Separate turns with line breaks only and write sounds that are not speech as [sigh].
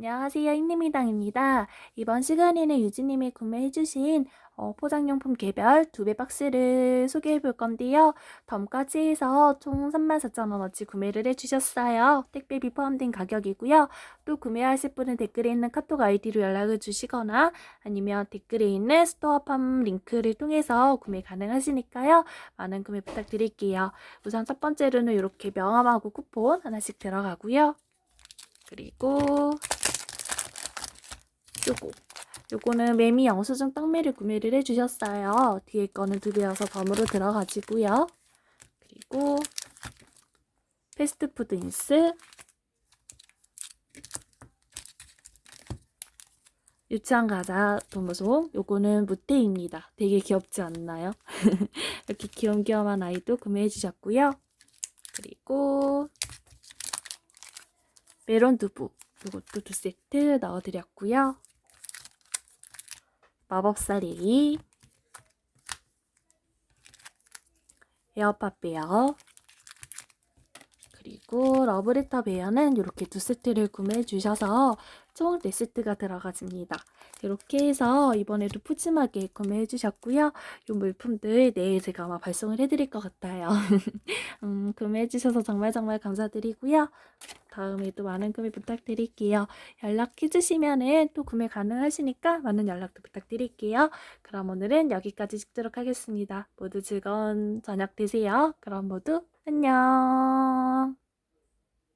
안녕하세요. 흰님이당입니다. 이번 시간에는 유진님이 구매해주신 어, 포장용품 개별 두 배 박스를 소개해 볼 건데요. 덤까지 해서 총 34,000원어치 구매를 해주셨어요. 택배비 포함된 가격이고요. 또 구매하실 분은 댓글에 있는 카톡 아이디로 연락을 주시거나 아니면 댓글에 있는 스토어팜 링크를 통해서 구매 가능하시니까요. 많은 구매 부탁드릴게요. 우선 첫 번째로는 이렇게 명함하고 쿠폰 하나씩 들어가고요. 그리고 요거 요거는 매미 영수증 떡매를 구매를 해주셨어요. 뒤에 거는 두 배여서 덤으로 들어가지고요. 그리고 패스트푸드 인스 유치원 과자 도무송 요거는 무태입니다. 되게 귀엽지 않나요? [laughs] 이렇게 귀염귀염한 아이도 구매해 주셨고요. 그리고 메론 두부 이것도 두 세트 넣어드렸고요. 마법사리 에어팟 베어 그리고 러브레터 베어는 이렇게 두 세트를 구매해 주셔서 총 4세트가 들어가집니다. 이렇게 해서 이번에도 푸짐하게 구매해 주셨고요. 이 물품들 내일 제가 아마 발송을 해드릴 것 같아요. [laughs] 음, 구매해 주셔서 정말 정말 감사드리고요. 다음에도 많은 구매 부탁드릴게요. 연락해 주시면은 또 구매 가능하시니까 많은 연락도 부탁드릴게요. 그럼 오늘은 여기까지 찍도록 하겠습니다. 모두 즐거운 저녁 되세요. 그럼 모두 안녕.